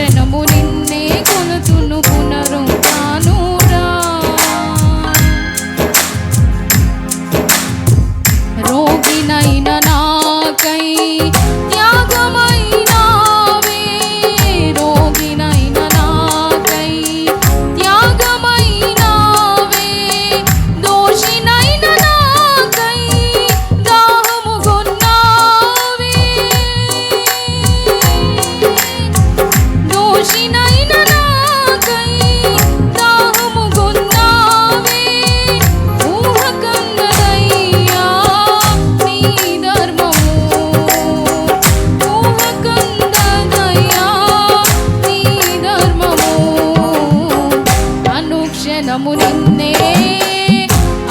జనము నిన్నే కొలుతును పునరుతాను రోగినైన నాకై అనుక్షణము నిన్నే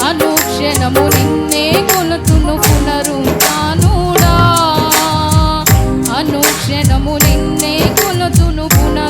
అనుక్షణము నిన్నే కొలుతును పునరుతానుడా అనుక్షణము నిన్నే కొలుతును పునరు